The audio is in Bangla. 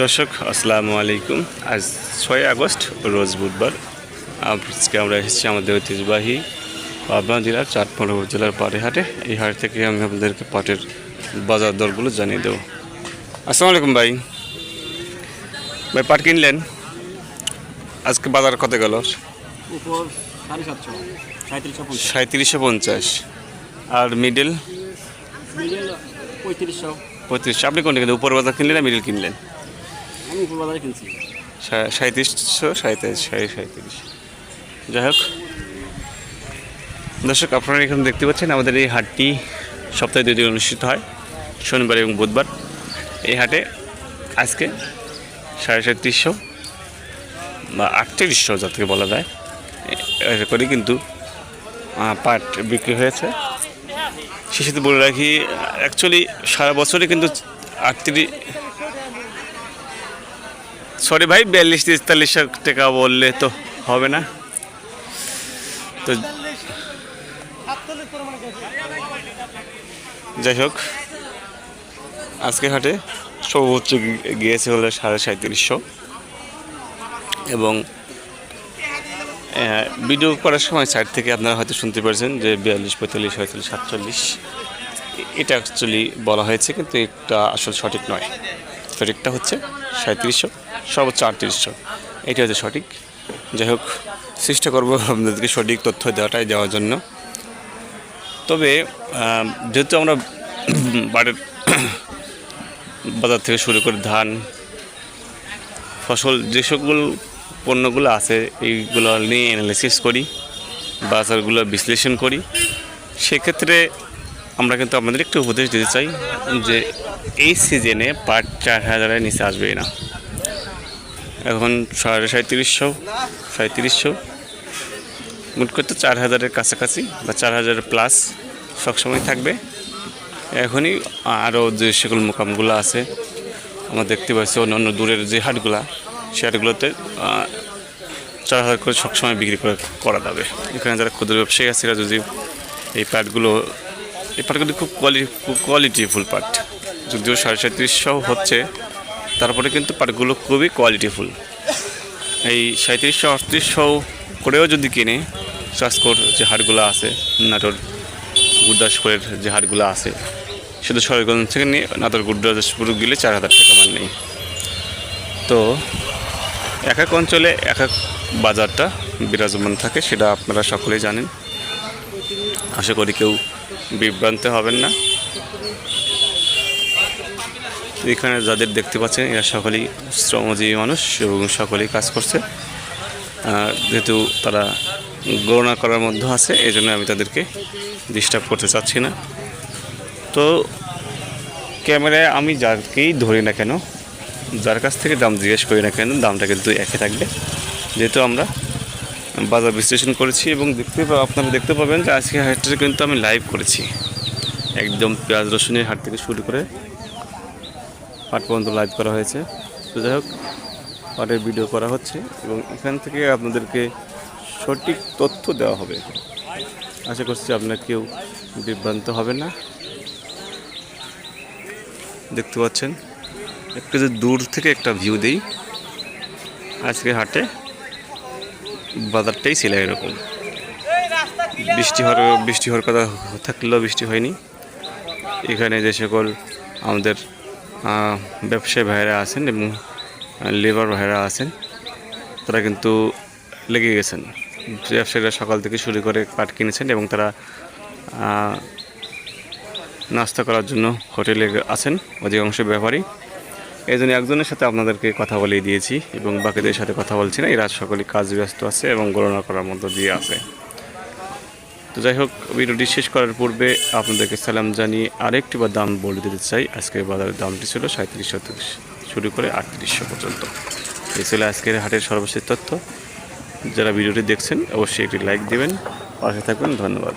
দর্শক আসসালামু আলাইকুম। আজ ছয় আগস্ট রোজ বুধবার। আজকে আমরা এসেছি আমাদের ঐতিহ্যবাহী পাবনা জেলার চাঁদপুর জেলার পাটে হাটে এই হাট থেকে আমি আপনাদেরকে পাটের বাজার দরগুলো জানিয়ে দেবো। আসসালামু আলাইকুম ভাই। ভাই পাট কিনলেন? আজকে বাজার কত গেল? সাঁত্রিশশো পঞ্চাশ। আর মিডিল মিডিল পঁয়ত্রিশশো। পঁয়ত্রিশশো। আপনি কোনটা কিনলেন? উপর বাজার কিনলেন না মিডিল কিনলেন? আমি উপর কিনছি। সাঁত্রিশশো সাঁত্রিশ সাড়ে সাঁত্রিশ যাই হোক। দর্শক, আপনারা এখানে দেখতে পাচ্ছেন আমাদের এই হাটটি সপ্তাহে দুই দিন অনুষ্ঠিত হয়, শনিবার এবং বুধবার। এই হাটে আজকে সাড়ে সাঁত্রিশশো বা আটত্রিশশো যাতে বলা যায়। করে কিন্তু পাট বিক্রি হয়েছে। শিশুতে বলে রাখি অ্যাকচুয়ালি সারা বছরে কিন্তু আটত্রিশ সরি ভাই, বিয়াল্লিশ তেতাল্লিশ টাকা বললে তো হবে না। তো যাই হোক, আজকে হাটে সর্বোচ্চ গিয়েছে হলো সাড়ে সাঁত্রিশশো এবং ভিডিও করার সময় সাইড থেকে আপনারা হয়তো শুনতে পারছেন যে বিয়াল্লিশ, পঁয়তাল্লিশ পঁয়তাল্লিশ সাতচল্লিশ এটা অ্যাকচুয়ালি বলা হয়েছে, কিন্তু এটা আসলে সঠিক নয়। সঠিকটা হচ্ছে সাঁত্রিশশো, সর্বোচ্চ আটত্রিশশো। এটা হচ্ছে সঠিক। যাই হোক, চেষ্টা করব আপনাদেরকে সঠিক তথ্য দেওয়াটাই দেওয়ার জন্য। তবে যেহেতু আমরা বাড়ির বাজার থেকে শুরু করে ধান, ফসল, যে সকল পণ্যগুলো আছে, এইগুলো নিয়ে অ্যানালিসিস করি, বাজারগুলো বিশ্লেষণ করি। সেক্ষেত্রে আমরা কিন্তু আপনাদের একটু উপদেশ দিতে চাই যে এই সিজনে পাট চার হাজারের নিচে আসবেই না এখন সাড়ে সাঁত্রিশশো সাঁত্রিশশো মোট করতে চার হাজারের কাছাকাছি বা চার হাজারের প্লাস সবসময় থাকবে। এখনই আরও যে সকল মোকামগুলো আছে, আমরা দেখতে পাচ্ছি অন্য অন্য দূরের যে হাটগুলা, সে হাটগুলোতে চার হাজার করে সবসময় বিক্রি করে করা যাবে। এখানে যারা ক্ষুদ্র ব্যবসায়ী আছে যদি এই পাটগুলো এই পাটগুলি খুব কোয়ালিটি কোয়ালিটিফুল পাট যদিও সাড়ে সাঁত্রিশশো হচ্ছে, তারপরে কিন্তু পাটগুলো খুবই কোয়ালিটিফুল এই সাঁত্রিশশো আটত্রিশশো করেও যদি কিনে চাষকর যে হাটগুলো আছে, নাটোর গুরদাসপুরের যে হাটগুলো আছে শুধু সরগঞ্জ থেকে নিয়ে নাটোর গুরদাসপুর গেলে চার হাজার টাকা মান নেই। তো এক এক অঞ্চলে এক এক বাজারটা বিরাজমান থাকে, সেটা আপনারা সকলেই জানেন। আশা করি কেউ বিভ্রান্ত হবেন না। এখানে যাদের দেখতে পাচ্ছেন, এরা সকলেই শ্রমজীবী মানুষ এবং সকলেই কাজ করছে। যেহেতু তারা গণনা করার মধ্যে আছে এই জন্য আমি তাদেরকে ডিস্টার্ব করতে চাচ্ছি না। তো ক্যামেরায় আমি যাকেই ধরি না কেন, যার কাছ থেকে দাম জিজ্ঞেস করি না কেন, দামটা কিন্তু একই থাকবে। যেহেতু আমরা বাজার বিশ্লেষণ করেছি এবং দেখতে আপনারা দেখতে পাবেন যে আজকে হাটটা কিন্তু আমি লাইভ করেছি। একদম পেঁয়াজ, রসুনের হাট থেকে শুরু করে পাট পর্যন্ত লাইভ করা হয়েছে। তো যাই হোক পাটের ভিডিও করা হচ্ছে এবং এখান থেকে আপনাদেরকে সঠিক তথ্য দেওয়া হবে। আশা করছি আপনার কেউ বিভ্রান্ত হবে না। দেখতে পাচ্ছেন, একটু যে দূর থেকে একটা ভিউ দিই আজকে হাটে। বাজারটাই ছিল এরকম। বৃষ্টি হওয়ার বৃষ্টি হওয়ার কথা থাকলেও বৃষ্টি হয়নি। এখানে যে সকল আমাদের ব্যবসায়ী ভাইয়েরা আছেন এবং লেবার ভাইয়েরা আছেন, তারা কিন্তু লেগে গেছেন। ব্যবসায়ীরা সকাল থেকে শুরু করে পাট কিনেছেন এবং তারা নাস্তা করার জন্য হোটেলে আছেন। অধিকাংশ ব্যাপারী এই জন্য একজনের সাথে আপনাদেরকে কথা বলে দিয়েছি এবং বাকিদের সাথে কথা বলছি না। এরা সকলেই কাজ ব্যস্ত আছে এবং গণনা করার মধ্য দিয়ে আছে। তো যাই হোক, ভিডিওটি শেষ করার পূর্বে আপনাদেরকে সালাম জানিয়ে আরেকটি বা দাম বলে দিতে চাই। আজকের বাজারের দামটি ছিল সাঁত্রিশশো থেকে শুরু করে আটত্রিশশো পর্যন্ত। এই ছিল আজকের হাটের সর্বশেষ তথ্য। যারা ভিডিওটি দেখছেন, অবশ্যই একটি লাইক দেবেন। পাশে থাকবেন, ধন্যবাদ।